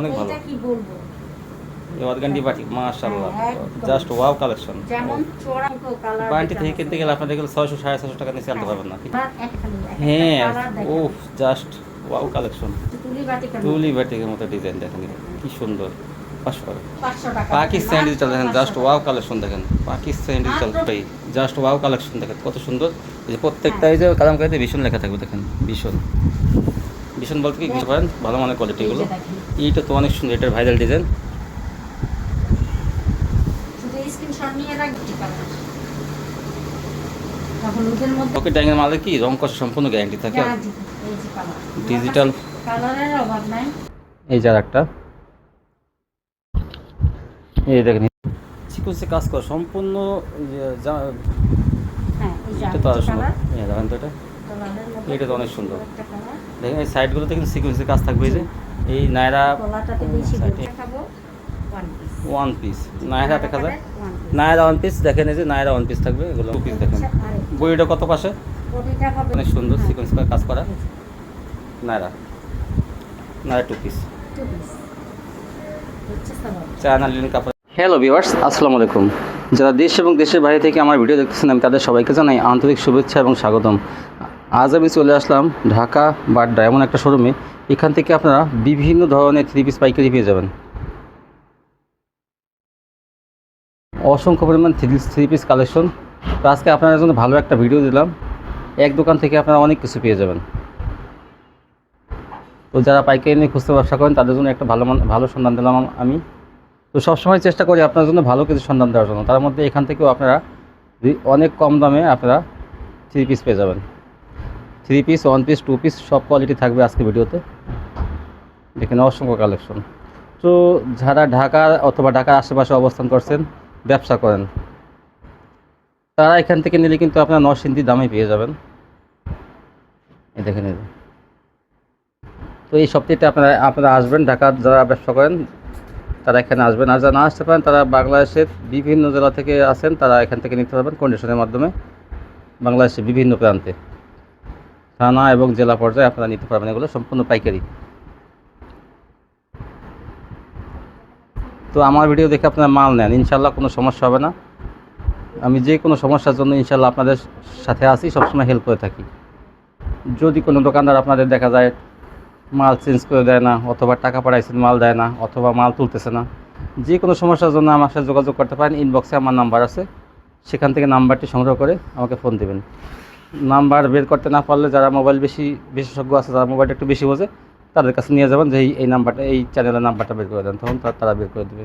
অনেক ভালো। কি বলব? এই অর্গানডি বাটি মাশাআল্লাহ। হ্যাঁ, জাস্ট ওয়াও কালেকশন। যেমন কালার থেকে কিনতে গেলে আপনাদের টাকা নিচে আনতে পারবেন না হ্যাঁ হ্যাঁ উফ জাস্ট ওয়াও কালেকশন। টুলি বাটিকের মতো ডিজাইন দেখেন কি সুন্দর। পাকিস্তানি ডিজিটাল দেখেন জাস্ট ওয়াও কালেকশন দেখেন। পাকিস্তানি ডিজিটাল ভাই জাস্ট ওয়াও কালেকশন দেখেন কত সুন্দর। এই যে প্রত্যেকটা এই যে কালামকারিতে ভীষণ লেখা থাকবে দেখেন ভীষণ। ভীষণ বলতে কি কিছু পারেন ভালো মানের কোয়ালিটি এইটা তো অনেক সুন্দর এটার ভাইরাল ডিজাইন মালে কি রং কষা সম্পূর্ণ গ্যারান্টি থাকে। ডিজিটাল কালারের অভাব নাই। এই যার একটা এই দেখেন সিকুয়েন্সে কাজ করা সম্পূর্ণ যা- হ্যাঁ এটা তো দেখেন এটা। এটা তো অনেক সুন্দর। দেখেন এই সাইডগুলোতে কিন্তু সিকুয়েন্সের কাজ থাকবে এই যে। এই নায়রা ওয়ান পিস নায়রা দেখা যায়। নায়রা ওয়ান পিস দেখেন এই যে নায়রা ওয়ান পিস থাকবে। এগুলো টু পিস দেখেন। বইটা কত পাশে? অনেক সুন্দর হ্যাঁ, সিকোয়েন্স করে কাজ করা। Naira Naira two piece. China linen কাপড় হ্যালো ভিউয়ার্স আসসালামু আলাইকুম। যারা দেশ এবং দেশের বাইরে থেকে আমার ভিডিও দেখতেছেন আমি তাদের সবাইকে জানাই আন্তরিক শুভেচ্ছা এবং স্বাগতম। আজ আমি চলে আসলাম ঢাকা বাড্ডা, এমন একটা শোরুমে। এখান থেকে আপনারা বিভিন্ন ধরনের থ্রি পিস পাইকারি পেয়ে যাবেন। অসংখ্য পরিমাণ থ্রি থ্রি পিস কালেকশন তো আজকে আপনাদের জন্য ভালো একটা ভিডিও দিলাম। এক দোকান থেকে আপনারা অনেক কিছু পেয়ে যাবেন। তো যারা পাইকারি নিয়ে খুঁজতে ব্যবসা করেন, তাদের জন্য একটা ভালো ভালো সন্ধান দিলাম আমি তো সবসময় চেষ্টা করি আপনার জন্য ভালো কিছু সন্ধান দেওয়ার জন্য। তার মধ্যে এখান থেকেও আপনারা অনেক কম দামে আপনারা থ্রি পিস পেয়ে যাবেন। Three piece, one piece, two piece, সব কোয়ালিটি থাকবে আজকে ভিডিওতে। দেখেন অসংখ্য কালেকশন তো যারা ঢাকার অথবা ঢাকার আশেপাশে অবস্থান করছেন, ব্যবসা করেন, তারা এখান থেকে নিলে কিন্তু আপনারা নরসিংদী দামে পেয়ে যাবেন। দেখেন, এই তো এই সপ্তাহে আপনারা আপনারা আসবেন ঢাকার যারা ব্যবসা করেন, তারা এখানে আসবেন। আর যারা না আসতে পারেন, তারা বাংলাদেশের বিভিন্ন জেলা থেকে আসেন, তারা এখান থেকে নিতে পারবেন কন্ডিশনের মাধ্যমে। বাংলাদেশের বিভিন্ন প্রান্তে। থানা এবং জেলা পর্যায়ে আপনারা নিতে পারবেন এগুলো সম্পূর্ণ পাইকারি। তো আমার ভিডিও দেখে আপনারা মাল নেন ইনশাল্লাহ কোনো সমস্যা হবে না। আমি যে কোনো সমস্যার জন্য ইনশাল্লাহ আপনাদের সাথে আসি সবসময় হেল্প করে থাকি। যদি কোনো দোকানদার আপনাদের দেখা যায় মাল চেঞ্জ করে দেয় না, অথবা টাকা পাঠাইছেন, মাল দেয় না, অথবা মাল তুলতেছে না, যে কোনো সমস্যার জন্য আমার সাথে যোগাযোগ করতে পারেন। ইনবক্সে আমার নাম্বার আছে। সেখান থেকে নাম্বারটি সংগ্রহ করে আমাকে ফোন দেবেন। নাম্বার বের করতে না পারলে যারা মোবাইল বেশি, বিশেষজ্ঞ আছে, যারা মোবাইলটা একটু বেশি বোঝে, তাদের কাছে নিয়ে যাবেন যে এই- নাম্বারটা, এই চ্যানেলের নাম্বারটা বের করে দেন। তখন তারা বের করে দেবে।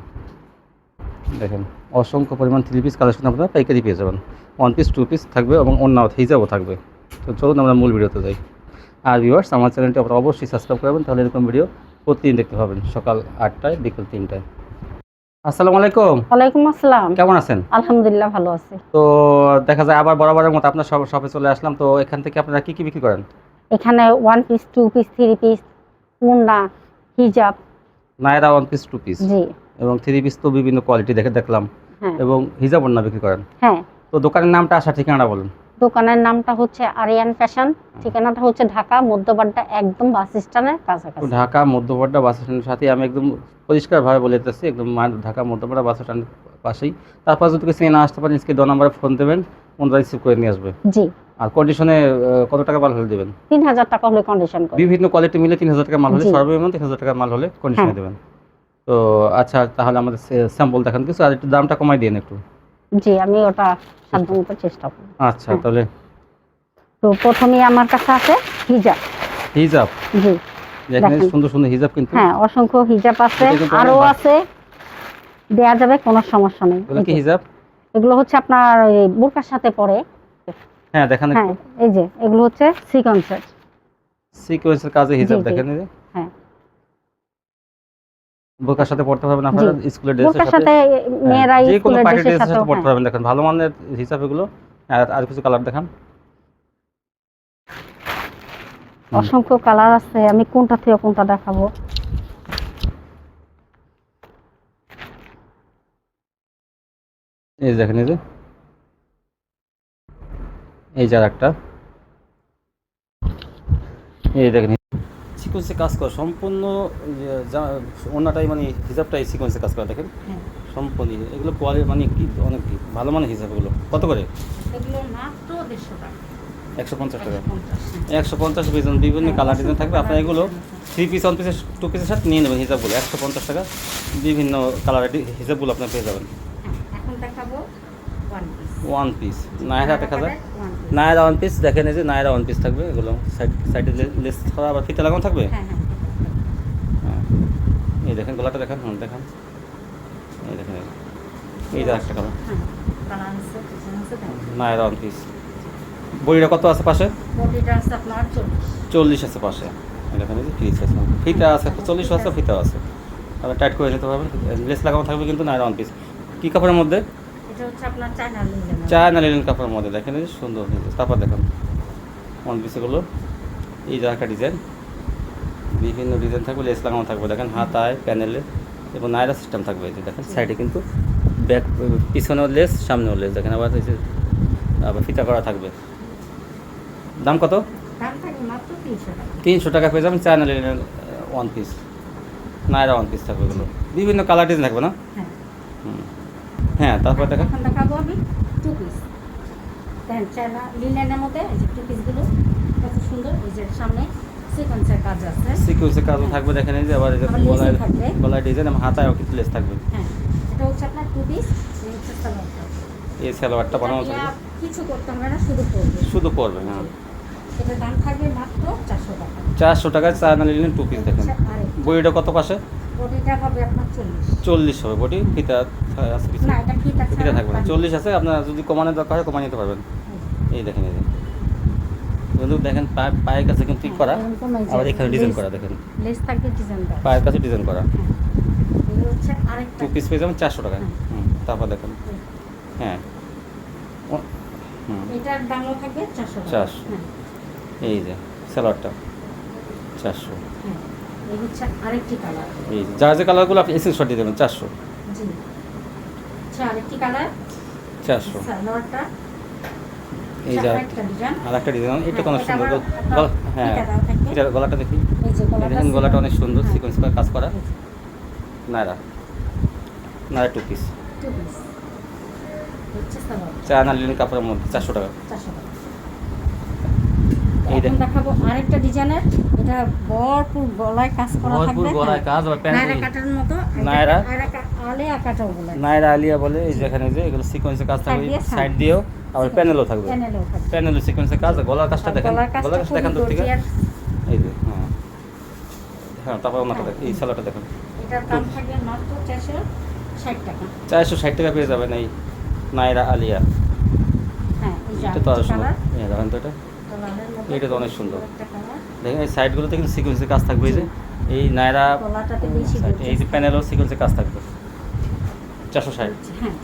দেখেন, অসংখ্য পরিমাণ থ্রি পিস কালেকশন আপনারা পাইকারি পেয়ে যাবেন। ওয়ান পিস টু পিস থাকবে এবং অন্য হিজাবও থাকবে। তো চলুন আমরা মূল ভিডিওতে যাই। আর ভিউয়ার্স আমার চ্যানেলটি আপনারা অবশ্যই সাবস্ক্রাইব করবেন তাহলে এরকম ভিডিও প্রতিদিন দেখতে পাবেন, সকাল আটটায়, বিকেল তিনটায়। আসসালামু আলাইকুম। ওয়ালাইকুম আসসালাম। কেমন আছেন? আলহামদুলিল্লাহ ভালো আছি। তো দেখা যায় আবার বরাবরের মতো আপনার শপে চলে আসলাম। তো এখান থেকে আপনারা কি কি বিক্রি করেন? এখানে one piece two piece three piece Munna হিজাব Naira one piece two piece জি। এবং থ্রি পিস তো বিভিন্ন কোয়ালিটি দেখে দেখলাম। হ্যাঁ। এবং হিজাব ওড়না বিক্রি করেন। হ্যাঁ। তো দোকানের নামটা আসার ঠিকানা বলুন। দোকানের নামটা হচ্ছে আরিয়ান ফ্যাশন ঠিকানাটা হচ্ছে ঢাকা মধ্যবাড্ডা একদম বাস স্ট্যান্ডের কাছাকাছি। ঢাকা মধ্যপাড়া বাস স্ট্যান্ডের সাথে আমি একদম পরিষ্কারভাবে বলে দিতেছি একদম ঢাকা মধ্যপাড়া বাস স্ট্যান্ডের পাশেই। তারপর যদি কিছু না আসতে পারেন স্ক্রিন দু নম্বরে ফোন দেবেন ওনারা রিসিভ করে নিয়ে আসবে। জি। আর কন্ডিশনে কত টাকা মাল হলে দেবেন? তিন হাজার টাকা হলে কন্ডিশন বিভিন্ন কোয়ালিটি মিলে তিন হাজার টাকা মাল হলে। সর্বনিম্ন তিন হাজার টাকা মাল হলে কন্ডিশনে হ্যাঁ। দেবেন। তো আচ্ছা তাহলে আমাদের স্যাম্পল দেখান কিছু আর একটু দামটা কমাই দিন একটু। জি আমি ওটা সাধ্য মতো চেষ্টা করি আচ্ছা হ্যাঁ। তাহলে? তো প্রথমেই আমার কাছে আছে হিজাব। হিজাব? জি। এখানে দেখেন। সুন্দর সুন্দর হিজাব কিন্তু। হ্যাঁ অসংখ্য হিজাব আছে। অনেক আছে। দেয়া যাবে কোনো সমস্যা নেই। এগুলো কি হিজাব? এগুলো হচ্ছে আপনার বোরকার সাথে পরে। হ্যাঁ দেখান হ্যাঁ এই যে এগুলো হচ্ছে সিকোয়েন্সের। সিকোয়েন্সের কাজে হিজাব। দেখেন এই। বোরকার সাথে পড়তে পারবেন আপনারা স্কুলের ড্রেসের সাথে। মেয়েরা যে কোনো পার্টি ড্রেসের সাথে পড়তে পারবেন। দেখেন ভালো মানের হিসাব এগুলো। আর কিছু কালার দেখান। অসংখ্য কালার আছে আমি কোনটা থেকে কোনটা দেখাবো? এই দেখেন এই যে। এই যে আর একটা এই দেখেন সিকোয়েন্সে কাজ করা সম্পূর্ণ অন্যটাই মানে হিসাবটাই সিকোয়েন্সে কাজ করা দেখেন? হ্যাঁ। সম্পূর্ণ এগুলো কোয়ালিটি মানে কি অনেক ভালো মানের হিসাব এগুলো কত করে? এগুলো মাত্র দেড়শো টাকা। একশো পঞ্চাশ টাকা। একশো পঞ্চাশ, হ্যাঁ। পিজন বিভিন্ন হ্যাঁ, কালার ডিজাইন থাকবে। আপনার এগুলো হ্যাঁ। থ্রি পিস ওয়ান পিসের টু পিসের সাথে নিয়ে নেবেন হিসাবগুলো। একশো পঞ্চাশ টাকা বিভিন্ন কালারের হিসাবগুলো আপনার পেয়ে যাবেন। হ্যাঁ, এখন দেখাবো। ওয়ান পিস নায়রা দেখা যায়? নায়রা ওয়ান পিস দেখেন এই যে নায়রা ওয়ান পিস থাকবে এগুলো সাইড সাইডে লেস ছাড়া আবার ফিতে লাগানো থাকবে? হ্যাঁ হ্যাঁ। হ্যাঁ। এই দেখেন গলাটা দেখেন হুম দেখেন। এই দেখেন এই। যে একটা কালার হ্যাঁ নায়রা ওয়ান পিস বড়িটা কত আছে পাশে? চল্লিশ। আছে পাশে। দেখেন যে ফিস আছে। ফিতা আছে চল্লিশ আছে ফিতা আছে। আপনি টাইট করে নিতে পারবেন লেস লাগানো থাকবে কিন্তু নায়রা ওয়ান পিস কী কাপড়ের মধ্যে? এটা হচ্ছে আপনার চায়না কাপড়ের মধ্যে দেখেন এই সুন্দর হয়েছে তারপর দেখেন ওয়ান পিসগুলো এই যে একটা ডিজাইন বিভিন্ন ডিজাইন থাকবে লেস লাগানো থাকবে। দেখেন হাতায় প্যানেলে এবং নায়রা সিস্টেম থাকবে। এই যে দেখেন সাইডে কিন্তু ব্যাক পিছনেও লেস সামনেও লেস দেখেন আবার এই যে আবার ফিতা করা থাকবে। দাম কত? তিনশো টাকা। পেয়ে যাবেন China linen one piece Naira one piece থাকবে এগুলো। বিভিন্ন কালার ডিজাইন থাকবে না? হ্যাঁ। হুম। হ্যাঁ তারপর দেখেন এখন দেখাবো আমি টু পিস দেখেন চায়না লিলেনের মধ্যে এই যে টু পিসগুলো কত সুন্দর এই যে সামনে সিকোয়েন্সের কাজ আছে। সিকিউরিটি কাজও থাকবে দেখেন এই যে আবার গলায়। গলায় ডিজাইন এবং হাতায়ও কিন্তু লেস থাকবে। হ্যাঁ এটা হচ্ছে আপনার টু পিস এই সালোয়ারটা বানানো থাকবে। কিছু করতে হবে না শুধু পড়বে শুধু পড়বে হ্যাঁ। এটার দাম থাকবে মাত্র চারশো টাকা। চারশো টাকায় চায়না লিলেন টু পিস দেখেন। বডিটা কত পাশে? বডিটা হবে আপনার চল্লিশ। চল্লিশ হবে বডি ফিতা আছে কিছু? না এটা ফিতা ফিতা থাকবে না। চল্লিশ আছে আপনার যদি কমানোর দরকার হয় কমাই নিতে পারবেন। এই দেখেন এই কিন্তু দেখেন পায়ে পায়ের কাছে কিন্তু ঠিক করা আবার এখানে ডিজাইন করা দেখেন। লেস থাকবে ডিজাইনটা পায়ের কাছে ডিজাইন করা। হচ্ছে আরেকটা। টু পিস পেয়ে যাবেন চারশো টাকা। হ্যাঁ। তারপর দেখেন। হ্যাঁ। এটার দামও থাকবে চারশো। হ্যাঁ। এই যে সালোয়ারটা চারশো। হ্যাঁ। এই হচ্ছে আরেকটি কালার এই যে যা কালারগুলো আপনি স্ক্রিনশট দিয়ে দেবেন চারশো। জি। আচ্ছা আরেকটি কালার চারশো। সালোয়ারটা এই যে আর একটা ডিজাইন এটা হ্যাঁ, কোনো সুন্দর হ্যাঁ। এটা গলাটা দেখি। গলাটা দেখেন ছিল- গলাটা অনেক সুন্দর হ্যাঁ, সিকোয়েন্স করে কাজ করা। Naira Naira two piece. China কাপড়ের মধ্যে চারশো টাকা। চারশো টাকা। এই এখন। দেখাবো আরেকটা ডিজাইনের। এটা ভরপুর গলায় কাজ করা ভরপুর থাকবে। গলায় কাজ প্যান্ট নায়রা কাটার মতো। নায়রা? আলিয়া কাটাও বলে। নায়রা আলিয়া বলে এই যেখানে যে এগুলো সিকোয়েন্সে কাজ থাকবে সাইড দিয়েও আবার প্যানেলও থাকবে। প্যানেলও সিকোয়েন্সে কাজ আর গলার কাজটা আর দেখেন। গলার কাজটা দেখেন দূর থেকে এই যে হ্যাঁ। হ্যাঁ তারপর ওনাটা দেখেন এই সালোয়ারটা দেখেন। এটার দাম থাকবে মাত্র চারশো ষাট টাকা। চারশো ষাট টাকা পেয়ে যাবেন এই নায়রা আলিয়া। হ্যাঁ এটা তো আরও এই দেখেন তো এটা। এটা তো অনেক সুন্দর। দেখেন এই সাইডগুলোতে কিন্তু সিকোয়েন্সের কাজ থাকবে এই যে এই নায়রা এই যে প্যানেলও সিকোয়েন্সের কাজ থাকবে। চারশো ষাট। হ্যাঁ।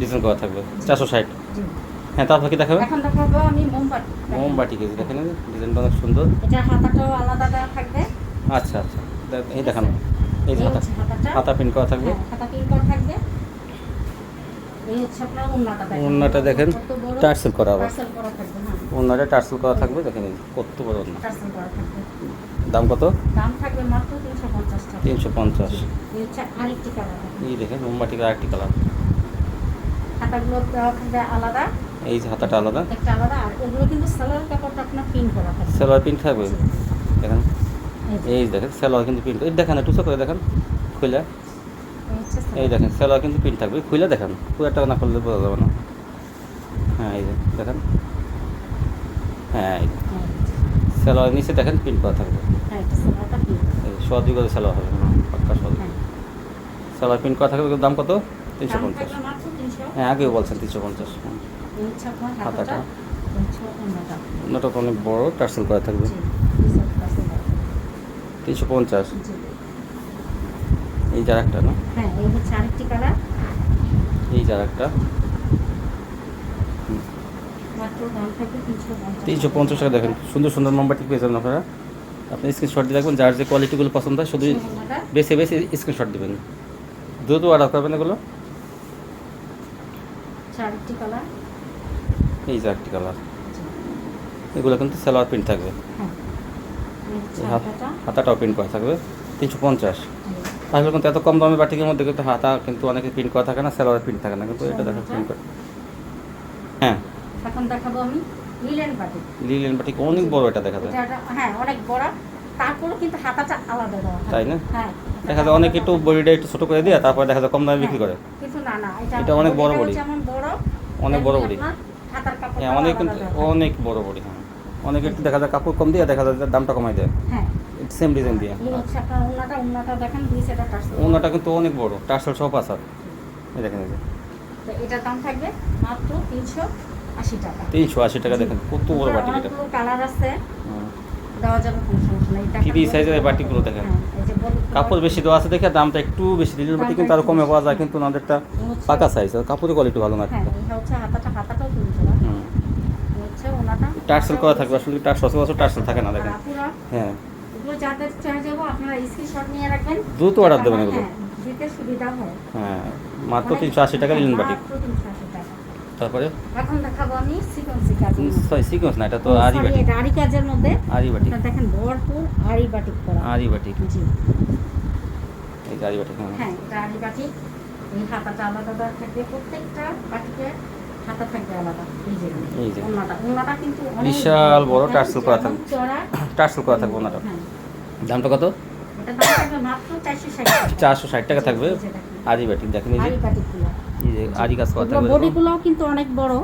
ডিজাইন করা থাকবে। চারশো ষাট। হ্যাঁ তারপর কি দেখাবেন এখন দেখাবো আমি মোমবাতি। মোমবাটি কেজি দেখেন ডিজাইনটা অনেক সুন্দর। এটা হাতাটাও আলাদা থাকবে। আচ্ছা আচ্ছা। এই দেখানো। এই যে হাতা হাতা প্রিন্ট করা থাকবে। হ্যাঁ, হাতা পিন করা থাকবে। ওন্নাটা দেখেন। টার্সেল করা আবার। টার্সেল করা থাকবে হ্যাঁ। ওনাটা টার্সেল করা থাকবে দেখেন কত বড় ওনা থাকবে। দাম কত? দাম থাকবে মাত্র তিনশো পঞ্চাশ টাকা। এই হচ্ছে আরেকটি কালার। এই দেখেন মোমবাটির আরেকটি কালার। হাতাগুলো থাকবে আলাদা। এই যে হাতাটা আলাদা। একটা আলাদা আর ওগুলো কিন্তু সালোয়ার কাপড়টা আপনার পিন করা থাকবে। সালোয়ার প্রিন্ট থাকবে। দেখেন। এই দেখেন সালোয়ার কিন্তু প্রিন্ট। এই দেখেন একটু করে দেখেন খুলে। এই। দেখেন সেলোয়ার কিন্তু প্রিন্ট থাকবে। খুলে দেখেন পুরো একটা না করলে বোঝা যাবে না। হ্যাঁ এই দেখেন। হ্যাঁ হ্যাঁ, সেলোয়ার নিচে দেখেন প্রিন্ট করা থাকবে। হ্যাঁ সোয়াদি করে সেলোয়ার হবে পাক্কা সোয়াদি হ্যাঁ। সেলোয়ার প্রিন্ট করা থাকবে দাম কত? তিনশো পঞ্চাশ। হ্যাঁ আগেও বলছেন তিনশো পঞ্চাশ। হাতাটা। অন্যটা। অনেক বড় টার্সেল করা থাকবে। তিনশো পঞ্চাশ। এই যার একটা না? হ্যাঁ এই হচ্ছে আরেকটি কালার এই যার একটা। মাত্র দাম থাকবে তিনশো পঞ্চাশ। টাকা দেখেন সুন্দর সুন্দর মোমবাতি পেয়ে যাবেন আপনারা। আপনি স্ক্রিনশট দিয়ে রাখবেন যার যে কোয়ালিটিগুলো পছন্দ হয় শুধু ওন্নাটা বেছে বেছে স্ক্রিনশট দেবেন। দ্রুত অর্ডার করবেন এগুলো। কালার এই একটি কালার এগুলো কিন্তু সালোয়ার প্রিন্ট থাকবে। হ্যাঁ। হাতাটাও প্রিন্ট করা থাকবে। তিনশো পঞ্চাশ। তাহলে কিন্তু এত কম দামে বাটিকের মধ্যে কিন্তু হাতা কিন্তু অনেকে প্রিন্ট করা থাকে না সালোয়ার প্রিন্ট থাকে না কিন্তু এটা দেখো প্রিন্ট করে হ্যাঁ। এখন দেখাবো আমি লিলেন বাটিক লিলেন বাটিক অনেক বড় এটা দেখা যায়। হ্যাঁ অনেক বড়। তারপরেও কিন্তু হাতাটা আলাদা দেওয়া তাই না? হ্যাঁ দেখা যায় অনেকে একটু বডিটা একটু ছোটো করে দিয়ে তারপরে দেখা যায় কম দামে বিক্রি করে। কিন্তু না না এটা এটা অনেক বড় বডি। যেমন বড় অনেক বড় বডি। হাতার কাপড় হ্যাঁ অনেক কিন্তু অনেক বড় বডি হ্যাঁ। অনেকে একটু দেখা যায় কাপড় কম দিয়ে দেখা যায় দামটা কমাই দেয়। হ্যাঁ। সেম ডিজাইন দিয়ে। অন্যটা কিন্তু অনেক বড় টার্সেল সব আছে। দেখেন এই যে। এটার দাম থাকবে মাত্র তিনশো আশি টাকা। তিনশো আশি টাকা দেখেন কত বড় বাটিক এটা অনেকগুলো কালার আছে। দেওয়া যাবে কোনো সমস্যা নেই। কি একটা কি বড় size এর বড়- বাটিকগুলো দেখেন? হ্যাঁ, কাপড় বেশি দেওয়া আছে দেখে দামটা একটু বেশি। দিলের বাটি কিন্তু আরও কমে পাওয়া যায় কিন্তু ওনাদেরটা পাকা সাইজ কাপড়ের কোয়ালিটি ভালো না হ্যাঁ হচ্ছে হাতাটা হাতাটাও হুম। টার্সেল করা থাকবে আসলে সচরাচর টার্সেল থাকে না দেখেন। হ্যাঁ এগুলো যাদের চাই যাব আপনারা স্ক্রিনশট নিয়ে রাখবেন। দ্রুত অর্ডার দেবেন এগুলো। হ্যাঁ, দিতে সুবিধা হয়। হ্যাঁ মাত্র অনেক- তিনশো আশি টাকা লিলেন বাটিক 380। তারপরে? এখন দেখাবো আমি সিকোয়েন্সি কাজ সিকোয়েন্স না এটা তো আরি বাটিক এটা আরি কাজের মধ্যে। আরি বাটিক দেখেন ভরপুর আরি বাটিক করা। আরি বাটিক জি। এই আরি বাটিক হ্যাঁ। হ্যাঁ এটা আরি বাটিক এই হাতাটা আলাদা আলাদা থাকবে। প্রত্যেকটা বাটিকে হাতা থাকবে আলাদা। এই যে এই যে। ওন্নাটা ওন্নাটা কিন্তু বিশাল বড় টার্সেল করা থাকবে। চড়া টার্সেল করা থাকবে ওনাটা হ্যাঁ। দামটা কত? এটা দাম থাকবে মাত্র 460 টাকা চারশো ষাট টাকা থাকবে। আরি বাটিক দেখেন এই যে। আরি কাজ করা থাকবে। বডিগুলোও কিন্তু অনেক বড়।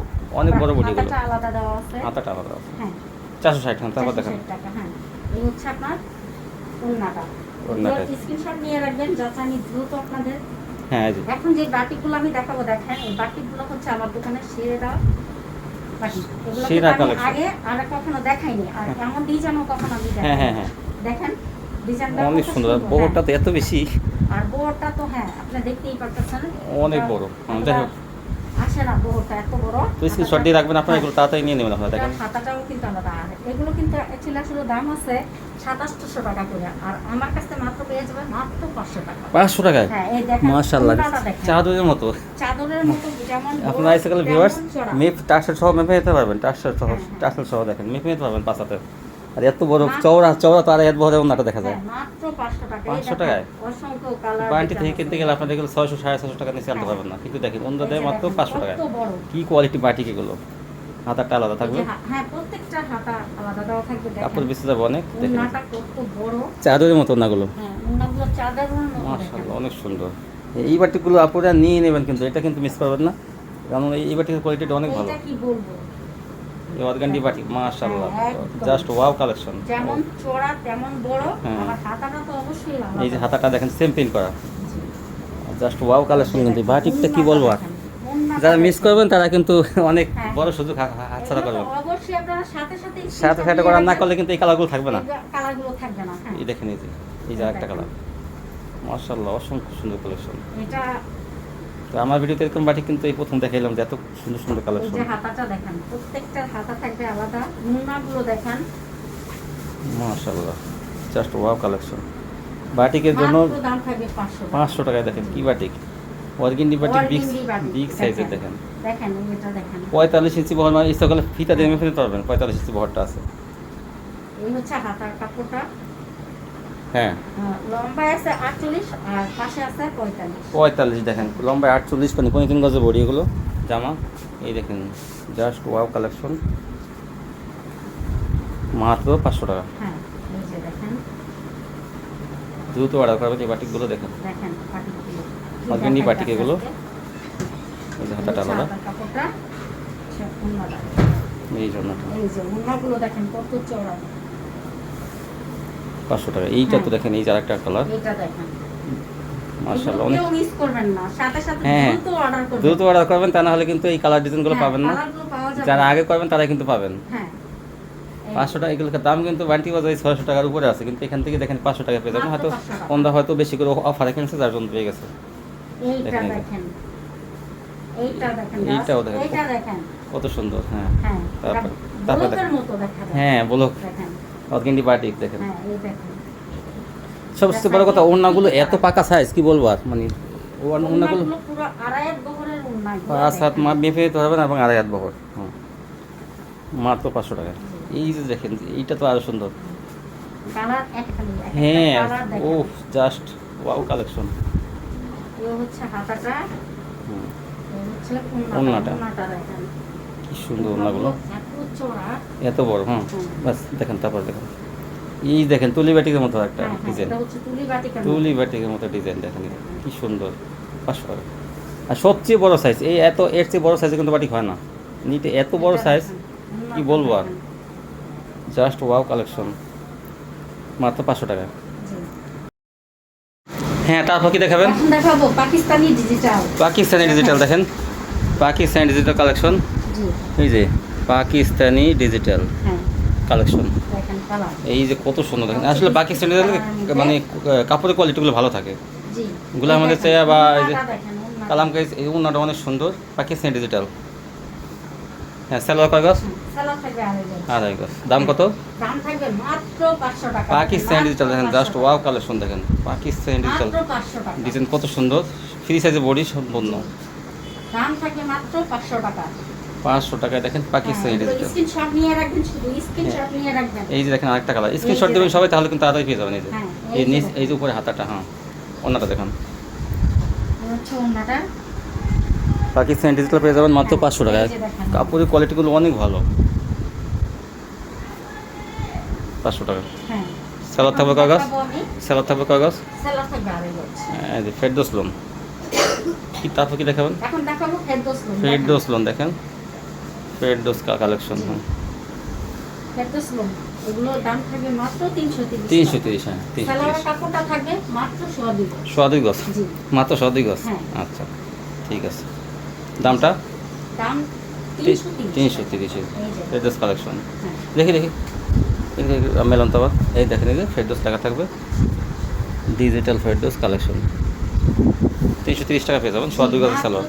অনেক বড় বডিগুলো। আলাদা দেওয়া আছে। হাতাটা আলাদা আছে। হ্যাঁ। চারশো ষাট টাকা তারপর দেখেন। হ্যাঁ। এই হচ্ছে আপনার ওন্নাটা ওড়নাটা। স্ক্রিনশট নিয়ে রাখবেন যাতে আমি দ্রুত আপনাদের হ্যাঁ এখন যে বাটিকগুলো আমি দেখাবো দেখেন এই বাটিকগুলো হচ্ছে আমার দোকানে সেরা বাটিক এগুলো। আগে আর কখনো দেখাইনি আর এমন ডিজাইনও কখনো আমি হ্যাঁ দেখাইনি। হ্যাঁ হ্যাঁ। দেখেন অনেক সুন্দর। হ্যাঁ। বহরটা তো এত বেশি। আর বোরটা তো হ্যাঁ আপনি দেখতেই পারতেছেন। অনেক বড়। হ্যাঁ, একটা যাই হোক। আসে না বোরটা এত বড়। তো স্ক্রিনশট দিয়ে রাখবেন আপনারা হ্যাঁ। এগুলো তাড়াতাড়ি নিয়ে নেবেন আপনারা দেখেন। খাতাটাও কিন্তু আলাদা আর এগুলো কিন্তু অ্যাকচুয়ালি আসলে দাম আছে সাতাশশো টাকা করে। আর আমার কাছে মাত্র পেয়ে যাবে মাত্র পাঁচশো টাকা। পাঁচশো টাকায়? হ্যাঁ এই দেখেন মাশাল্লাহ চাদরের মতো। চাদরের মতো যেমন আপনারা গেলে ভিউয়ার্স মেপ টার্সেল সহ মেপে নিতে পারবেন টার্সেল সহ হ্যাঁ, হ্যাঁ। টার্সেল সহ দেখেন মেপে নিতে পারবেন পাঁচাতে আর এত বড় চওড়া চওড়া তো আর এত বড় ওনাটা দেখা যায় হ্যাঁ, মাত্র 500 টাকা। 500 এই দেখেন, টাকায়? অসংখ্য কালার বান্টি থেকে কিনতে গেলে আপনাদের এগুলো ছয়শো সাড়ে ছশো টাকা নিচে আনতে। পারবেন না কিন্তু দেখেন অন্য দেয় মাত্র পাঁচশো কত টাকায় বড়। কি কোয়ালিটি বাটিক এগুলো হাতারটা আলাদা থাকবে হ্যাঁ, প্রত্যেকটা হাতা আলাদা থাকবে, দেখেন। কাপড় বেঁচে যাবে অনেক দেখেন উন্নাটা কত বড়। চাদরের মতো ওনাগুলো হ্যাঁ, উন্নাগুলো চাদরের মতো মাশাআল্লাহ অনেক সুন্দর এই বাটিগুলো আপনারা নিয়ে নেবেন কিন্তু এটা কিন্তু মিস করবেন না কারণ এই- এই বাটিকের কোয়ালিটিটা অনেক ভালো কি বলব? এই অর্গানডি বাটিক মাশাআল্লাহ জাস্ট ওয়াও কালেকশন যেমন চড়া তেমন বড় হ্যাঁ। হাতাটা তো অবশ্যই। এই যে হাতাটা দেখেন সেম প্রিন্ট করা। জাস্ট ওয়াও কালেকশন কিন্তু। বাটিকটা কি বলব আর? যারা মিস করবেন তারা কিন্তু অনেক হ্যাঁ। বড় সুযোগ হাতছাড়া করবেন। অবশ্যই আপনারা সাথে সাথে করার না করলে কিন্তু এই কালারগুলো থাকবে না। কালারগুলো থাকবে না হ্যাঁ। এই দেখেন এই যে এই যে একটা কালার মাশাআল্লাহ অসংখ্য সুন্দর কালেকশন এটা তো আমার ভিডিওতে এরকম বাটিক কিন্তু এই প্রথম দেখাইলাম যে এত সুন্দর সুন্দর এই কালেকশন যে হাতাটা দেখেন প্রত্যেকটার হাতা থাকবে আলাদা মুনাগুলো দেখেন। মাশাআল্লাহ জাস্ট ওয়াও কালেকশন বাটিকের জন্য দাম থাকবে পাঁচশো পাঁচশো টাকায় দেখেন কি batik? Organdy batik big big সাইজের দেখেন। দেখেন। এটা দেখেন। পঁয়তাল্লিশ ইঞ্চি বহর মানে ইচ্ছা করলে ফিতা দিয়ে মেপে নিতে পারবেন পঁয়তাল্লিশ ইঞ্চি বহরটা আছে। এই হচ্ছে হাতার কাপড়টা। হ্যাঁ। লম্বায় আছে আটচল্লিশ আর পাশে আছে পঁয়তাল্লিশ। পঁয়তাল্লিশ দেখেন লম্বায় আটচল্লিশ মানে পনেরো তিন গজে বডি এগুলো? জামা এই দেখেন জাস্ট ওয়াও কালেকশন মাত্র পাঁচশো টাকা। হ্যাঁ এই যে দেখেন। দ্রুত অর্ডার করবেন এই বাটিকগুলো দেখেন। দেখেন বাটিকগুলো। Organdy বাটিক এগুলো। এই যে। হাতাটা আলাদা। কাপড়টা। এই জন্য এই যে উন্নাগুলো দেখেন কত চড়া পাঁচশো টাকা। এইটা তো হ্যাঁ। দেখেন এই যে আরেকটা কালার মার্শাল্লাহ অনেক কেউ মিস করবেন না। সাথে সাথে হ্যাঁ। দ্রুত অর্ডার করবেন। দ্রুত অর্ডার করবেন তা না হলে কিন্তু এই কালার ডিজাইনগুলো হ্যাঁ, পাবেন না। যারা আগে করবেন তারা কিন্তু পাবেন। হ্যাঁ। পাঁচশো টাকা এগুলোর দাম কিন্তু বান্টি বাজারে ছয়শো টাকার উপরে আছে। কিন্তু এখান থেকে দেখেন পাঁচশো টাকা পেয়ে যাবেন। হয়তো 500 হয়তো বেশি করে অফারে কিনছে যার জন্য পেয়ে গেছে। এইটাও দেখেন। কত সুন্দর হ্যাঁ। হ্যাঁ তারপর- তারপর দেখেন। মতো দেখা যায় হ্যাঁ বলক। অর্গেন্ডি বাটিক দেখেন। হ্যাঁ দেখেন। সবচেয়ে বড় কথা ওড়নাগুলো এত পাকা সাইজ কি বলব আর? মানে ওড়না- ওড়নাগুলো পাঁচ হাত মাপ মেপে দিতে হবে না এবং আড়াই হাত বহর। মাত্র পাঁচশো টাকা। এই যে দেখেন এইটা তো আরও সুন্দর। হ্যাঁ ও জাস্ট ওয়াও কালেকশন ওড়নাটা। কি সুন্দর ওনাগুলো এত বড় হ্যাঁ হুম। বাস দেখেন তারপর দেখেন। এই দেখেন তুলি বাটিকের মতো একটা হ্যাঁ, হ্যাঁ, ডিজাইন তুলি বাটিকার মতো। ডিজাইন দেখেন কি সুন্দর। পাঁচশো টাকা আর সবচেয়ে বড় সাইজ এই এত এর চেয়ে বড় সাইজে কিন্তু বাটিক হয় না। নিতে এত বড় সাইজ কি বলব আর? জাস্ট ওয়াও কালেকশন মাত্র পাঁচশো টাকা। হ্যাঁ তারপর কি দেখাবেন? দেখাবো পাকিস্তানি ডিজিটাল পাকিস্তানি ডিজিটাল দেখেন। পাকিস্তানি ডিজিটাল কালেকশন এই যে পাকিস্তানি ডিজিটাল হ্যাঁ। কালেকশন এই যে কত সুন্দর দেখেন। আসলে পাকিস্তানি ডিজিটাল মানে কাপড়ের কোয়ালিটিগুলো ভালো থাকে। এগুলো আমাদের চেয়ে বা এই যে। কালামকারি এই উন্নাটা অনেক সুন্দর পাকিস্তানি ডিজিটাল হ্যাঁ সালোয়ার কয় সালোয়ার আড়াই গজ। দাম কত? পাকিস্তানি ডিজিটাল দেখেন জাস্ট ওয়াও কালেকশন দেখেন। পাকিস্তানি ডিজিটাল ডিজাইন কত সুন্দর ফ্রি সাইজে বডি সম্পূর্ণ দাম থাকবে মাত্র পাঁচশো টাকা। পাঁচশো টাকায় দেখেন পাকিস্তানি ডিজিটাল স্ক্রিনশট নিয়ে রাখবেন শুধু স্ক্রিনশট নিয়ে রাখবেন। এই যে দেখেন আরেকটা কালার স্ক্রিনশট দেবেন সবাই তাহলে কিন্তু তাড়াতাড়ি পেয়ে যাবেন এই যে। হ্যাঁ, এই নিচ এই যে উপরে হাতাটা হ্যাঁ। অন্যটা দেখেন। পাকিস্তানি ডিজিটাল পেয়ে যাবেন মাত্র হ্যাঁ, পাঁচশো টাকায়। কাপড়ের কোয়ালিটিগুলো অনেক ভালো। পাঁচশো টাকা। হ্যাঁ। সালোয়ার থাকবে কাগজ আমি থাকবে কাগজ ফেরদোস লোন কি তারপর কি দেখাবেন? এখন দেখাবো ফেরদৌস লোন ফেরদোস লোন দেখেন। ফেরদোস কালেকশন হ্যাঁ। ফেরদৌস লোন এগুলোর দাম থাকবে মাত্র তিনশো তিরিশ তিনশো তিরিশ হ্যাঁ তিনশো সালোয়ার তিরিশ কাপড়টা থাকবে মাত্র গজ। জি। গজ? হ্যাঁ। আচ্ছা ঠিক আছে। দামটা? দাম তিনশো তিরিশ তিনশো তিরিশ এই যে। ফেরদোস কালেকশন দেখি দেখি। এই মেলন তো এই দেখেন এই যে ফেরদোস টাকা থাকবে। ডিজিটাল ফেরদোস কালেকশন তিনশো তিরিশ টাকা পেয়ে যাবেন সোয়া দুই গজের সালোয়ার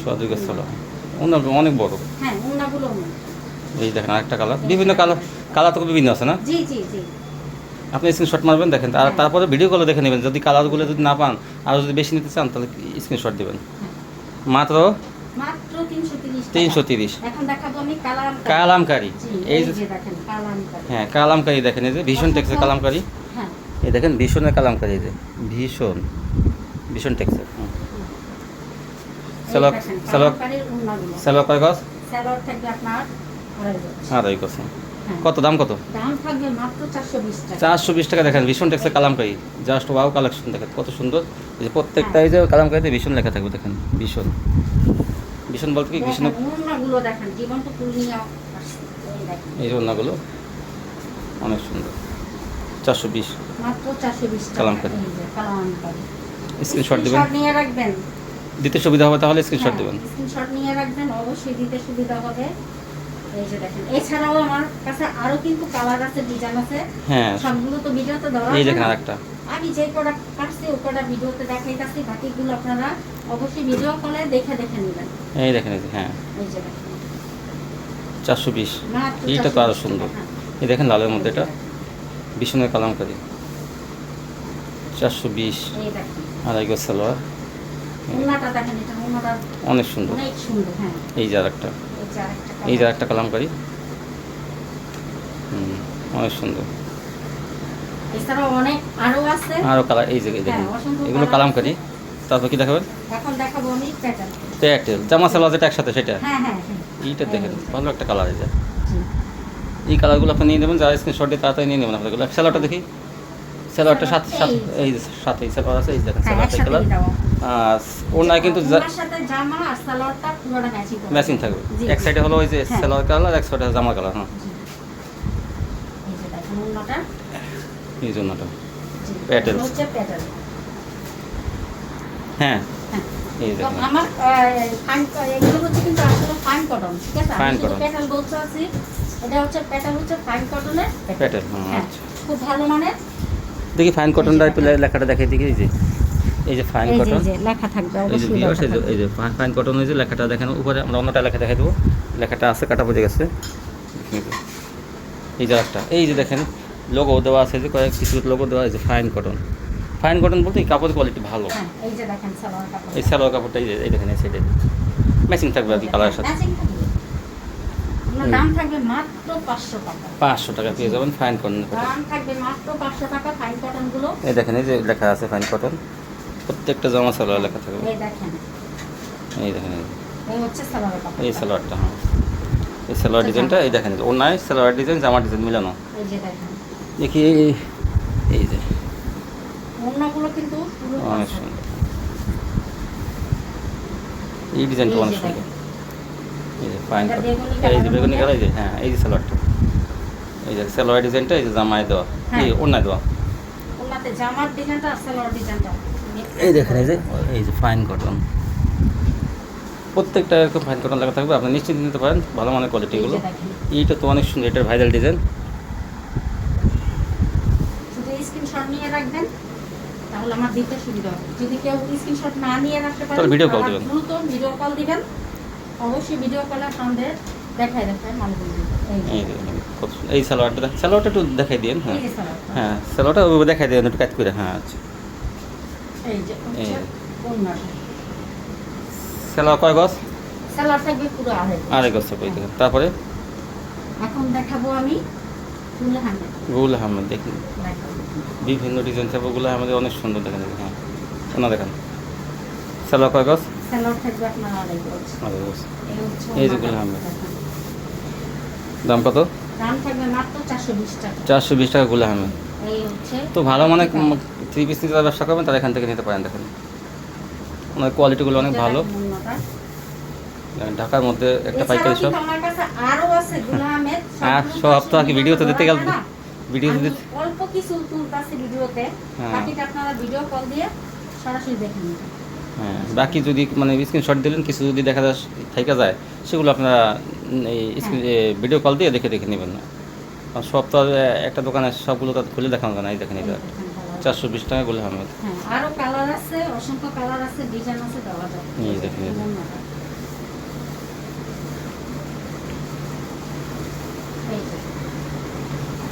সোয়া দুই সালোয়ার অন্য অনেক বড়। হ্যাঁ ওনাগুলো এই দেখেন আরেকটা কালার। বিভিন্ন কালার কালার তো বিভিন্ন আছে না? জি জি জি। আপনি স্ক্রিনশট মারবেন দেখেন। আর হ্যাঁ। তারপরে ভিডিও কলে দেখে নেবেন। যদি কালারগুলো যদি না পান আর যদি বেশি নিতে চান তাহলে স্ক্রিনশট দেবেন। মাত্র? মাত্র তিনশো তিরিশ কালামকারি। এই যে কালামকারি। হ্যাঁ কালামকারি দেখেন। এই যে ভীষণ টেক্সের কালামকারি। হ্যাঁ। এই দেখেন ভীষণের কালামকারি এই যে। ভীষণ। ভীষণ টেক্সের কালামকারির ওড়নাগুলো। সালোয়ার কয় গজ? সালোয়ার থাকবে আপনার আড়াই। হ্যাঁ। কত দাম কত? চারশো বিশ টাকা। দেখেন ভীষণ টেক্সের কালামকারি জাস্ট ওয়াও কালেকশন দেখেন কত সুন্দর। এই যে প্রত্যেকটা এই যে কালামকারিতে ভীষণ লেখা থাকবে দেখেন ভীষণ। ভীষণ বলতে কি ভীষণ। এই রান্নাগুলো অনেক সুন্দর। চারশো বিশ যে কালামকারী। স্ক্রিনশট দেবেন। রাখবেন। দিতে সুবিধা হবে তাহলে স্ক্রিনশট দেবেন। স্ক্রিনশট নিয়ে রাখবেন অবশ্যই দিতে সুবিধা হবে। এই যে দেখেন এছাড়াও আমার কাছে আরও কিন্তু কালার আছে ডিজাইন আছে। হ্যাঁ। সবগুলো তো ভিডিওতে দেওয়া এই দেখেন। আরেকটা। আমি যে প্রোডাক্ট কাটছি ওই প্রোডাক্ট ভিডিওতে দেখাইতেছি বাকিগুলো আপনারা অবশ্যই ভিডিও কলে দেখে দেখে নেবেন। এই দেখেন এই হ্যাঁ। এই যে দেখেন। এইটা তো আরও সুন্দর। এই দেখেন লালের মধ্যে এটা। কালামকারি। চারশো বিশ। আড়াই গজ সালোয়ার ওনাটা দেখেন এটা ওনাটা অনেক সুন্দর। হ্যাঁ। এই যে আরেকটা। এই যে আরেকটা এই যে colour। একটা কালামকারি। হুম অনেক সুন্দর। আরও আরও কালার এই যে এই দেখেন। হ্যাঁ, এগুলো কালামকারি। তারপর কি দেখাবেন? এখন দেখাবো আমি প্যাটেল জামা সালোয়ার যেটা একসাথে সেটা? হ্যাঁ এইটা দেখেন ভালো একটা কালার এটা। এই কালারগুলো আপনি নিয়ে নেবেন যারা স্ক্রিনশট দিয়ে তাড়াতাড়ি নিয়ে নেবেন আপনাদের স্যালোয়ারটা দেখি। স্যালোয়ারটা সাথে সাথে এই। সাথে এই স্যালোয়ার আছে এই দেখেন স্যালোয়ারটা কালার। ওনার কিন্তু ম্যাচিং থাকবে। এক সাইডে হলো ওই যে হ্যাঁ। স্যালোয়ার কালার এক সাইডে জামা কালার হ্যাঁ। এই জন্যটা। হ্যাঁ। হ্যাঁ। এই তো আমার আহ, এগুলো হচ্ছে কিন্তু আসলে ফাইন কটন ঠিক আছে? আমি Fine শুধু বলতে আছি এটা হচ্ছে পেটাল হচ্ছে ফাইন কটনের প্যাটেল হ্যাঁ হ্যাঁ। আচ্ছা। খুব ভালো মানের। দেখি ফাইন কটনটা একটু লেখাটা দেখাই দেখি এই যে। এই যে ফাইন কটন এই যে লেখা থাকবে এই যে অবশ্যই ভিউয়ার্স লেখা এই যে। এই ফাইন কটন লেখাটা দেখেন উপরে আমরা অন্যটা লেখা দেখাই দেবো। লেখাটা আছে কাটা পড়ে গেছে। এই যে। একটা এই যে দেখেন লোগো দেওয়া আছে যে কয়েক কিছু লোগো দেওয়া আছে ফাইন কটন ফাইন কটন বলতে এই কাপড়ের কোয়ালিটি ভালো। হ্যাঁ এই যে দেখেন সালোয়ার কাপড়। এই সালোয়ার কাপড়টা এই যে এই দেখেন এই সাইডে ম্যাচিং থাকবে আর কি কালারের সাথে। দাম থাকবে মাত্র পাঁচশো টাকা। পেয়ে যাবেন ফাইন কটন দাম থাকবে মাত্র পাঁচশো টাকা ফাইন কটনগুলো। এই দেখেন এই যে লেখা আছে ফাইন কটন প্রত্যেকটা জামা সালোয়ার লেখা থাকবে এই দেখেন। এই দেখেন এই হচ্ছে সালোয়ারের এই সালোয়ারটা হ্যাঁ। এই সালোয়ার ডিজাইনটা এই দেখেন ও নাই সালোয়ার ডিজাইন জামা ডিজাইন মিলানো। এই যে দেখেন। দেখি এই- যে। কিন্তু পুরো অনেক সুন্দর। এই ডিজাইনটা অনেক সুন্দর। এই যে ফাইন এই যে বেগুনি। কালার এই যে হ্যাঁ এই যে সালোয়ারটা। এই যে সালোয়ার ডিজাইনটা এই যে জামায় দেওয়া। হ্যাঁ। এই ওনায় দেওয়া। ওড়নাতে জামার ডিজাইনটা আর সালোয়ার ডিজাইনটা। এই দেখেন এই যে এই যে ফাইন কটন প্রত্যেকটা এরকম ফাইন কটন লেখা থাকবে আপনি নিশ্চিত নিতে পারেন ভালো মানের কোয়ালিটিগুলো। এইটা তো অনেক সুন্দর এটার ভাইরাল ডিজাইন শুধু স্ক্রিনশট নিয়ে রাখবেন তাহলে আমার দিতে সুবিধা হবে। যদি কেউ স্ক্রিনশট না নিয়ে রাখতে পারেন তাহলে video call তারা দিবেন। দ্রুত ভিডিও কল দিবেন। অবশ্যই ভিডিও কলে আপনাদের দেখায় দেখায় মালগুলো দিবেন। এই কত সুন্দর। এই সালোয়ারটা দেখ- সালোয়ারটা একটু দেখাই দিন হ্যাঁ। হ্যাঁ সালোয়ারটা দেখাই দিন একটু কাজ করে হ্যাঁ আচ্ছা। এই যে। কয় গজ? সালোয়ার থাকবে পুরো আড়াই গজ। থাকবে তারপরে? এখন দেখাবো আমি গুল আহমেদ। দেখুন বিভিন্ন ডিজাইন থাকবে গুলো আমাদের অনেক সুন্দর দেখেন হ্যাঁ। ওনা দেখেন। সালোয়ার কয় গজ? এই যে। গুল আহমেদ। দাম কত? দাম থাকবে মাত্র চারশো বিশ টাকা। চারশো বিশ টাকা গুল আহমেদ। এই হচ্ছে তো ভালো মানে থ্রি পিস নিতে যারা ব্যবসা করবেন তারা এখান থেকে নিতে পারেন দেখেন। ওনার কোয়ালিটিগুলো অনেক ভালো। ঢাকার মধ্যে একটা পাইকারি শপ সবগুলো সব তো আর কি ভিডিওতে দিতে গেলে। ভিডিও দিতে অল্প কিছু তুলতাছি ভিডিওতে হ্যাঁ। বাকিটা আপনারা ভিডিও কল দিয়ে সরাসরি দেখে নিন। হ্যাঁ বাকি যদি মানে স্ক্রিনশট দিলেন কিছু যদি দেখা যায় থেকে যায় সেগুলো আপনারা এই স্ক্রিন ভিডিও কল দিয়ে দেখে দেখে নেবেন। না সব তো আর একটা দোকানে সবগুলো তো আর খুলে দেখানো যায় না এই দেখেন এটা। চারশো বিশ টাকা গুলো আহমেদ আরও কালার আছে অসংখ্য কালার আছে ডিজাইন আছে দেওয়া যাবে এই দেখেন,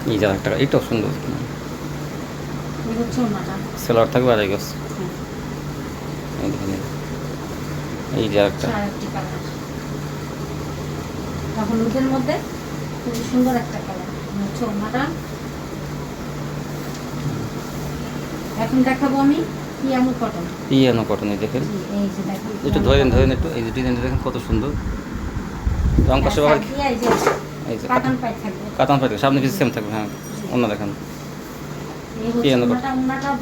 এই যে, একটা এইটাও সুন্দর সেলার থাকবে আড়াই গজ হ্যাঁ, এই যে একটা হলুদের মধ্যে খুবই সুন্দর একটা কালার। হচ্ছে এখন দেখাবো আমি পিয়ানো কটন। পিয়ানো কটন এই দেখেন। একটু ধরেন ধরেন একটু এই যে ডিজাইনটা দেখেন কত সুন্দর। রং কষে বাবার এই যে এই যে কাতান পাই থাকবে। কাতান পাইতে সামনে কিছু সেম থাকবে হ্যাঁ অন্য দেখেন। পিয়ানো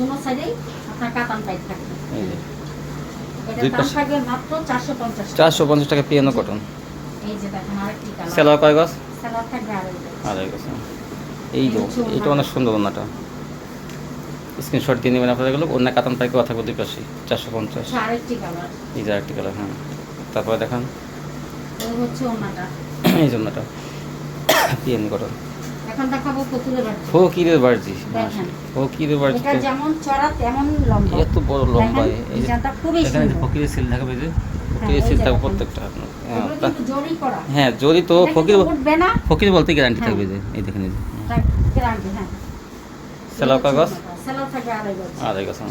দুনো সাইডেই আপনার কাতান পাই থাকবে। এই যে। থাকবে চারশো পঞ্চাশ টাকা। Piano cotton. এই যে দেখেন আরেকটি সেলার কয় গজ? হ্যাঁ। এই এটা অনেক সুন্দর ওনাটা স্ক্রিনশট দিয়ে নেবেন আপনারা এগুলো। অন্য কাতান পাইকে চারশো পঞ্চাশ। এই যে আরেকটি কালার হ্যাঁ। তারপরে দেখান। এই জন্যটা পিয়ানো কটন এখন দেখাবো পুতুলের বাড়ি ফকিরের বার্জি দেখেন। ফকিরের বার্জি এটা যেমন চড়া তেমন লম্বা। এত বড় লম্বা এই যে ফকিরের সিল থাকবে যে ফকিরের এই সিল থাকবে প্রত্যেকটা আপনার। হ্যাঁ, জরি হ্যাঁ যদি তো ফকির ফকির বলতে গ্যারান্টি। থাকবে যে এই দেখেন এই গ্যারান্টি হ্যাঁ। সেলার কাগজ? সেলার থাকবে আড়াই গজ। আড়াই গজ হ্যাঁ।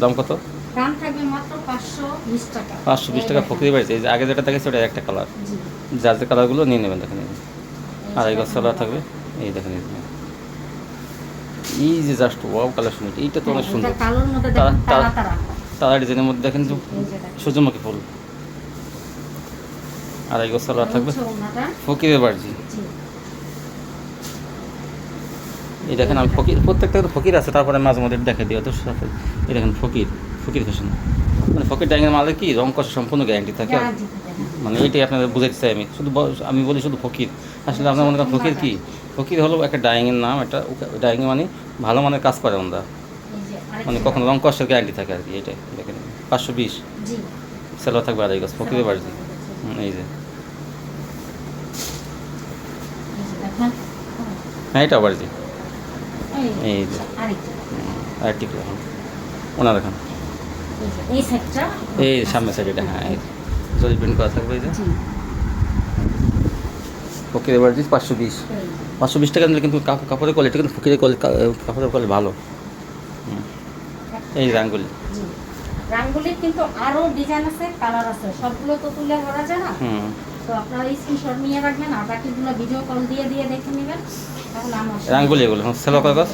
দাম। কত? দাম থাকবে মাত্র পাঁচশো বিশ টাকা। পাঁচশো বিশ এই টাকা ফকির বাড়িতে। এই যে আগে যেটা থাকে সেটা একটা কালার যার যে কালারগুলো নিয়ে নেবেন দেখেন যে। এই আড়াই গজ দেখেন। থাকবে। এই দেখেন এই এই যে জাস্ট ওয়াও কালার শুনে এইটা তো অনেক হ্যাঁ, সুন্দর। কালোর মধ্যে তারা- ডিজাইনের মধ্যে দেখেন দেখেন। সূর্যমুখী ফুল। আড়াই সেলার এই থাকবে। ফকিরের বাড়জি জি এই দেখেন আমি ফকির প্রত্যেকটা তো ফকির আছে তারপরে মাঝে মধ্যে দেখে দিই অত সাথে এই দেখেন ফকির ফকির ফ্যাশন। মানে ফকির ডাইংয়ের মালে কি? রং কষা সম্পূর্ণ গ্যারান্টি থাকে। মানে এইটাই আপনাদের বুঝাইতে চাই আমি। শুধু আমি বলি শুধু ফকির। আসলে আপনার মনে করেন ফকির কি? ফকির হলো একটা ডাইংয়ের নাম একটা ডাইং মানে ভালো মানের কাজ করে আমরা মানে কখনো রং কষার গ্যারান্টি থাকে আর কি এটাই। দেখেন পাঁচশো বিশ। সেলো থাকবে আড়াই গাছ ফকিরের বাড়ি এই যে দেখেন হ্যাঁ এটা বাড়ি এই এই যে। আরেকটি। আরেকটি ওনা দেখেন এই যে সামনে সাইড হ্যাঁ এই জরি প্রিন্ট করা থাকবে এই যে। ফকিরের বাড়ি পাঁচশো বিশ। পাঁচশো বিশ টাকা নিলে কিন্তু কাপ- কাপড়ের কোয়ালিটি কিন্তু ফকিরের কোয়ালিটি কাপড়ের কোয়ালিটি ভালো। এই রাঙ্গুলি। রাঙ্গুলির কিন্তু আরও ডিজাইন আছে কালার আছে। সবগুলো তো তুলে ধরা যায় না? হুম। তো আপনারা স্ক্রিনশট নিয়ে রাখবেন আর বাকিগুলো ভিডিও কল দিয়ে দিয়ে দেখে নেবেন। তাহলে আমার রাঙ্গুলি এগুলো সেলো কাগজ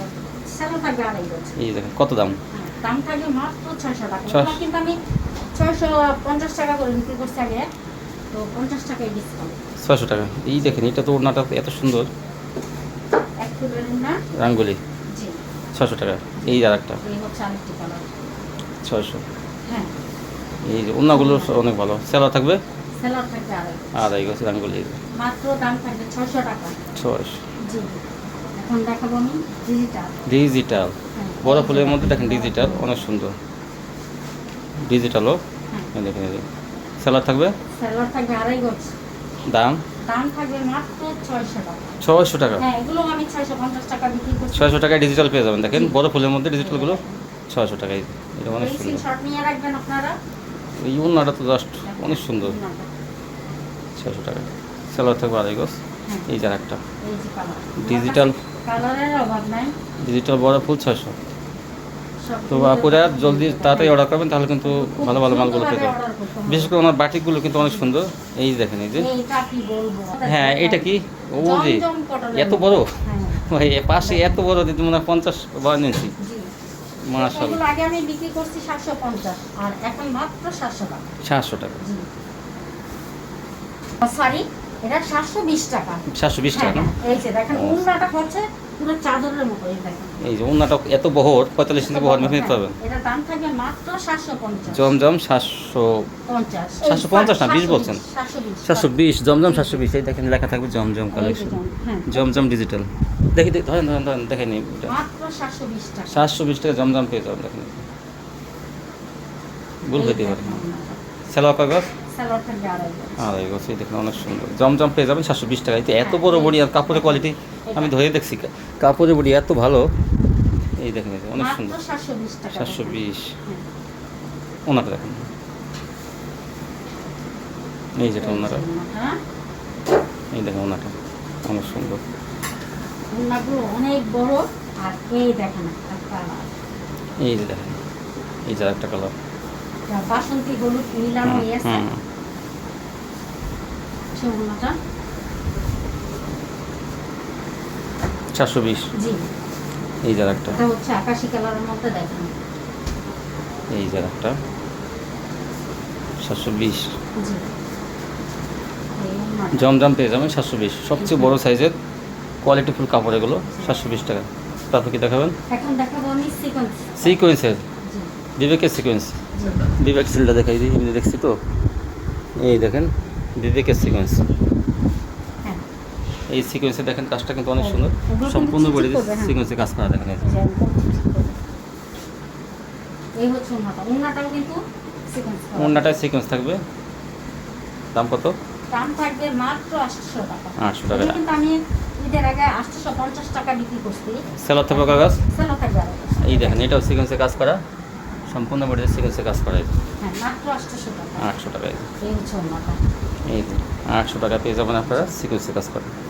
সেলো থাকবে আড়াই বছর এই দেখেন কত দাম? হ্যাঁ, দাম মাত্র ছয়শো টাকা। কিন্তু আমি ছয়শো পঞ্চাশ টাকা করে বিক্রি করছি আগে তো পঞ্চাশ টাকায় ডিসকাউন্ট ছয়শো টাকা। এই দেখেন এটা তো ওড়নাটা এত সুন্দর। এক ফুলের না রাঙ্গুলি। জি। টাকা। এই আর একটা ছয়শো। হ্যাঁ। এই অনেক ভালো। সেলো থাকবে? আড়াই আর এই গেছে রাঙ্গুলি মাত্র দাম থাকবে ছয়শো টাকা। ছয়শো। জি। এখন দেখাবো আমি ডিজিটাল ডিজিটাল হ্যাঁ। বড় ফুলের মধ্যে দেখেন ডিজিটাল অনেক সুন্দর। ডিজিটালও হ্যাঁ। দেখেন সেলার থাকবে? সেলার থাকবে আড়াই গজ। দাম? দাম থাকবে মাত্র ছয়শো টাকা। ছয়শো টাকা। হ্যাঁ এগুলো আমি ছয়শো পঞ্চাশ টাকা বিক্রি করছি। ছয়শো টাকায় ডিজিটাল পেয়ে যাবেন। দেখেন বড় ফুলের মধ্যে ডিজিটালগুলো ছয়শো টাকায়। এটা অনেক সুন্দর। স্ক্রিনশট নিয়ে রাখবেন আপনারা। এই ওড়নাটা তো জাস্ট অনেক সুন্দর। ছয়শো টাকা। সেলার থাকবে আড়াই গজ। হ্যাঁ। এই যার একটা ডিজিটাল ডিজিটাল বড় ফুল সব তো আপুরা জলদি তাড়াতাড়ি অর্ডার করবেন তাহলে কিন্তু ভালো ভালো মালগুলো হবে। বিশেষ করে ওনার বাটিকগুলো কিন্তু অনেক সুন্দর। এই দেখেন এই যে। হ্যাঁ এটা কি? ও যে এত বড়? হ্যাঁ। ভাই পাশে এত বড় দিদি মনে হয় পঞ্চাশ বান্ন ইঞ্চি জি। মাশাল এগুলো আগে আমি বিক্রি করছি সাতশো পঞ্চাশ আর এখন মাত্র সাতশো টাকা। সাতশো টাকা। সরি এটা সাতশো বিশ টাকা। সাতশো বিশ টাকা? হ্যাঁ, এই যে দেখেন উন্নাটা হচ্ছে পুরো চাদরের মতো এই দেখেন। এই যে ওনাটা এত বহর পঁয়তাল্লিশ ইঞ্চি বহর মেপে নিতে পারবেন। এটা দাম থাকবে মাত্র সাতশো পঞ্চাশ। জমজম সাতশো পঞ্চাশ। 750 না, 20 বলছেন। সাতশো বিশ। সাতশো বিশ জমজম সাতশো বিশ এই দেখেন লেখা থাকবে জমজম কালেকশন হ্যাঁ। জমজম ডিজিটাল দেখি দেখি, ধরেন ধরেন ধরেন দেখেন মাত্র সাতশো বিশ টাকা। জমজম পেয়ে যাবেন দেখেন ভুল হইতে পারে। কাগজ? আড়াই এই গছ অনেক সুন্দর। জমজম পেয়ে যাবেন সাতশো বিশ টাকা এতে বড় বড়ি আর কাপড়ের কোয়ালিটি আমি ধরে দেখছি। কাপড়ের বড়ি এত ভালো। এই দেখেন অনেক সুন্দর। সাতশো বিশ দেখেন। হ্যাঁ। ওনাটা দেখেন। এই যেটা হ্যাঁ এই দেখেন ওনাটা। অনেক সুন্দর। অনেক বড় আর এই দেখেন এই যে দেখেন এই যে একটা কালার বাসন্তী হলুদ মিলানো হয়েছে সে উন্নাটা চারশো বিশ। জি। এই যে একটা এটা হচ্ছে আকাশি কালারের মধ্যে দেখেন। এই যে একটা সাতশো বিশ। জি। জমজম পেয়ে যাবেন সাতশো বিশ। সবচেয়ে বড় সাইজের কোয়ালিটি ফুল কাপড় এগুলো সাতশো বিশ টাকা। তারপর কি দেখাবেন? এখন দেখাবো আমি সিকোয়েন্স সিকোয়েন্সের বিবেকের সিকোয়েন্স বিবেক সিলটা দেখাই দিই দেখছি তো। এই দেখেন। বিবেকের সিকোয়েন্স হ্যাঁ। এই সিকোয়েন্সে দেখেন কাজটা কিন্তু অনেক সুন্দর। সম্পূর্ণ বডি চিকচিক হ্যাঁ। সিকোয়েন্সে কাজ করা দেখেন এই হচ্ছে কিন্তু সিকোয়েন্স। সিকোয়েন্স থাকবে। দাম কত? দাম থাকবে মাত্র টাকা। টাকা। কিন্তু আমি ঈদের আগে আটশো পঞ্চাশ টাকা বিক্রি করছি। সেলার থাকবে কাগজ সেলো থাকবে এই দেখেন এটাও সিকোয়েন্সে কাজ করা। সম্পূর্ণ বডিতে সিকোয়েন্সে কাজ করা। হ্যাঁ মাত্র টাকা। আটশো টাকা এই হচ্ছে উন্নাটা এই আটশো টাকা পেয়ে যাবেন আপনারা সিকিউরিটি কাজ করা